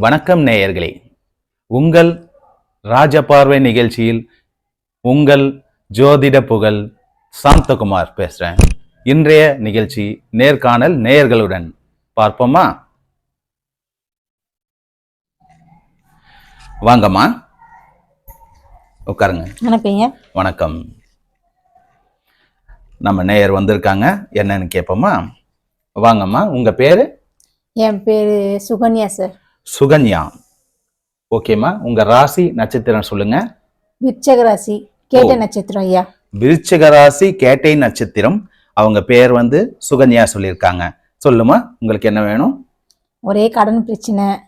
வணக்கம் நேயர்களே. உங்கள் ராஜபார்வை நிகழ்ச்சியில் உங்கள் ஜோதிட புகழ் சாந்தகுமார் பேசுறேன். இன்றைய நிகழ்ச்சி நேர்காணல் நேயர்களுடன் பார்ப்போமா? வாங்கம்மா. உட்காருங்க. அனுப்பிங்க வணக்கம். நம்ம நேயர் வந்திருக்காங்க. என்னன்னு கேட்போமா வாங்கம்மா. உங்க பேரு? என் பேரு சுகன்யா சார். சுகன்யா. ஓகேம்மா உங்க ராசி நட்சத்திரம் சொல்லுங்க. விருச்சக ராசி கேட்ட. நட்சத்திரம் ஐயா. விருச்சிக ராசி கேட்டை நட்சத்திரம். அவங்க பேர் வந்து சுகன்யா சொல்லியிருக்காங்க. சொல்லுமா? உங்களுக்கு என்ன வேணும்? ஒரே கடன் பிரச்சனை.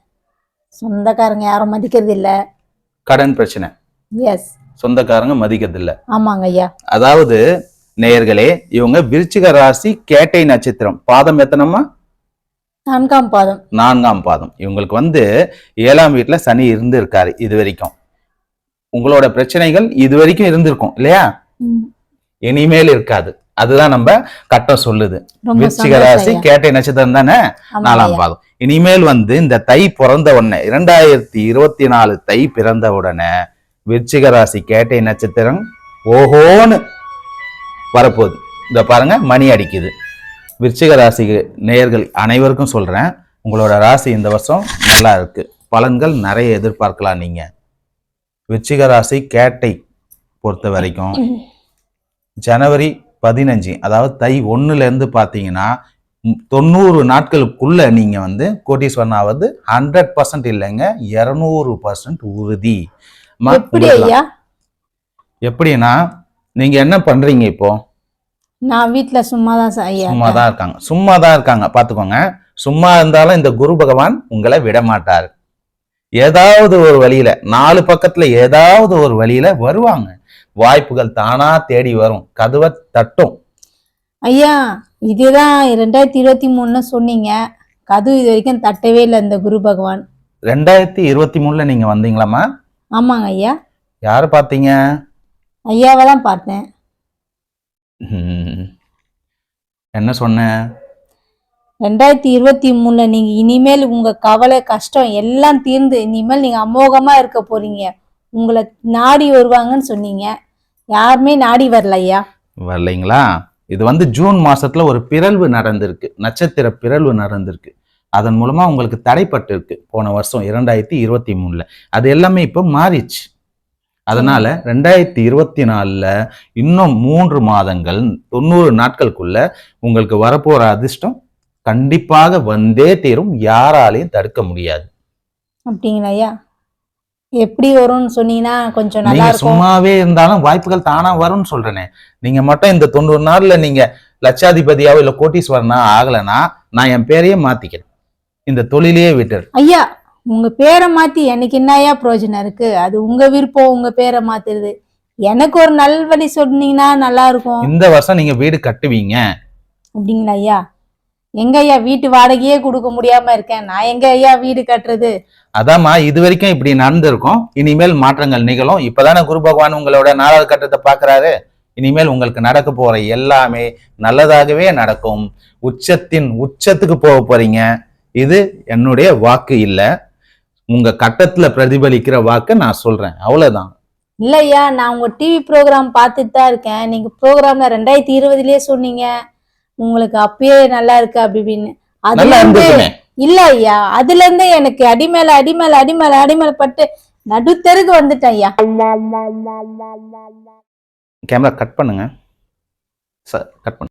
சொந்தக்காரங்க யாரும் மதிக்கிறது இல்ல. கடன் பிரச்சனை. எஸ் சொந்தக்காரங்க மதிக்கிறதில்ல ஆமாங்க ஐயா. அதாவது நேயர்களே இவங்க விருச்சிக ராசி கேட்டை நட்சத்திரம். பாதம் எத்தனமா நான்காம் பாதம். நான்காம் பாதம். இவங்களுக்கு வந்து ஏழாம் வீட்டுல சனி இருந்து இருக்காரு இது வரைக்கும் உங்களோட பிரச்சனைகள் இது வரைக்கும் இருந்திருக்கும் இல்லையா? இனிமேல் இருக்காது. அதுதான் நம்ம கட்டம் சொல்லுது. விருச்சிக ராசி. கேட்டை நட்சத்திரம் தானே? நாலாம். பாதம். இனிமேல் வந்து இந்த தை பிறந்த உடனே இரண்டாயிரத்தி இருபத்தி நாலு தை பிறந்த உடனே விருச்சிக ராசி கேட்டை நட்சத்திரம் ஓஹோன்னு வரப்போகுது. இந்த பாருங்க மணி அடிக்குது. விருச்சிக ராசி நேயர்கள் அனைவருக்கும் சொல்றேன். உங்களோட ராசி இந்த வருஷம் நல்லா இருக்கு. பலன்கள் நிறைய எதிர்பார்க்கலாம் நீங்க. விருச்சிக ராசி கேட்டை பொறுத்த வரைக்கும் ஜனவரி பதினஞ்சு அதாவது தை ஒண்ணுல இருந்து பார்த்தீங்கன்னா தொண்ணூறு நாட்களுக்குள்ள நீங்க வந்து கோட்டீஸ்வரன் ஆவது ஹண்ட்ரட் பர்சன்ட் இல்லைங்க இரநூறு பர்சன்ட் உறுதி. எப்படின்னா நீங்க என்ன பண்றீங்க இப்போ? நான் வீட்ல சும்மா தான் ஐயா சும்மா. தான் இருக்காங்க. சும்மா தான் இருக்காங்க. பாத்துக்கோங்க. சும்மா இருந்தாலும் இந்த குரு பகவான் உங்களை விட மாட்டார் ஏதாவது ஒரு வழியில நாலு பக்கத்துல ஏதாவது ஒரு வழியில வருவாங்க. வாய்ப்புகள் தானா தேடி வரும். கதவை தட்டும். ஐயா இதுதான் ரெண்டாயிரத்தி இருபத்தி மூணுன்னு சொன்னீங்க. கது இது வரைக்கும் தட்டவே இல்லை இந்த குரு பகவான். ரெண்டாயிரத்தி இருபத்தி மூணுல நீங்க வந்தீங்களாம்மா? ஆமாங்க ஐயா. யாரை பார்த்தீங்க? ஐயாவை தான் பார்த்தேன். என்ன சொன்னேன் ரெண்டாயிரத்தி இருபத்தி மூணுல நீங்க இனிமேல் உங்க கவலை கஷ்டம் எல்லாம் தீர்ந்து இனிமேல் நீங்க அமோகமா இருக்க போறீங்க. உங்களை நாடி வருவாங்கன்னு சொன்னீங்க. யாருமே நாடி வரல ஐயா. வரலைங்களா? இது வந்து ஜூன் மாசத்துல ஒரு பிறழ்வு நடந்திருக்கு. நட்சத்திர பிறழ்வு நடந்திருக்கு. அதன் மூலமா உங்களுக்கு தடைப்பட்டு இருக்கு போன வருஷம் இரண்டாயிரத்தி இருபத்தி மூணுல. அது எல்லாமே இப்போ மாறிச்சு. அதனால ரெண்டாயிரத்தி இருபத்தி நாலுல இன்னும் மூன்று மாதங்கள் தொண்ணூறு நாட்களுக்குள்ள உங்களுக்கு வரப்போற அதிர்ஷ்டம் கண்டிப்பாக வந்தே தீரும். யாராலையும் தடுக்க முடியாது. அப்படிங்களா ஐயா? எப்படி வரும்னு சொன்னீங்கன்னா கொஞ்சம் நல்லா சும்மாவே இருந்தாலும் வாய்ப்புகள் தானா வரும்னு சொல்றேனே. நீங்க மட்டும் இந்த தொண்ணூறு நாள்ல நீங்க லட்சாதிபதியாவோ இல்ல கோட்டீஸ்வரனா ஆகலைன்னா நான் என் பேரையே மாத்திக்கிறேன். இந்த தொழிலையே விட்டுரு ஐயா உங்க பேரை மாத்தி எனக்கு என்ன ஐயா பிரயோஜனம் இருக்கு? அது உங்க விருப்பம் உங்க பேரை மாத்துறது. எனக்கு ஒரு நல்வழி சொன்னீங்கன்னா நல்லா இருக்கும். இந்த வருஷம் நீங்க வீடு கட்டுவீங்க. அப்படிங்களா ஐயா? எங்க ஐயா வீட்டு வாடகையே கொடுக்க முடியாம இருக்கேன். நான் எங்க ஐயா வீடு கட்டுறது? அதாம்மா இது வரைக்கும் இப்படி நடந்திருக்கும். இனிமேல் மாற்றங்கள் நிகழும். இப்பதானே குரு பகவான் உங்களோட நாலாவது கட்டத்தை பாக்குறாரு இனிமேல் உங்களுக்கு நடக்க போற எல்லாமே நல்லதாகவே நடக்கும். உச்சத்தின் உச்சத்துக்கு போக போறீங்க. இது என்னுடைய வாக்கு இல்ல. உங்க கட்டத்துல பிரதிபலிக்கிற வாக்கு நான் சொல்றேன். அவ்வளவுதான். இல்ல ஐயா நான் உங்க டிவி ப்ரோக்ராம் பார்த்துட்டு தான் இருக்கேன். நீங்க ப்ரோக்ராம்ல ரெண்டாயிரத்தி இருபதுலயே சொன்னீங்க. உங்களுக்கு அப்பயே நல்லா இருக்கு அப்படி இப்படின்னு. அதுல நல்லா இருந்து இல்ல ஐயா அதுல இருந்தே எனக்கு அடிமேல அடிமேல அடிமேல அடிமேல பட்டு நடுத்தருக்கு வந்துட்டேன் ஐயா. கேமரா கட் பண்ணுங்க. சார் கட் பண்ணுங்க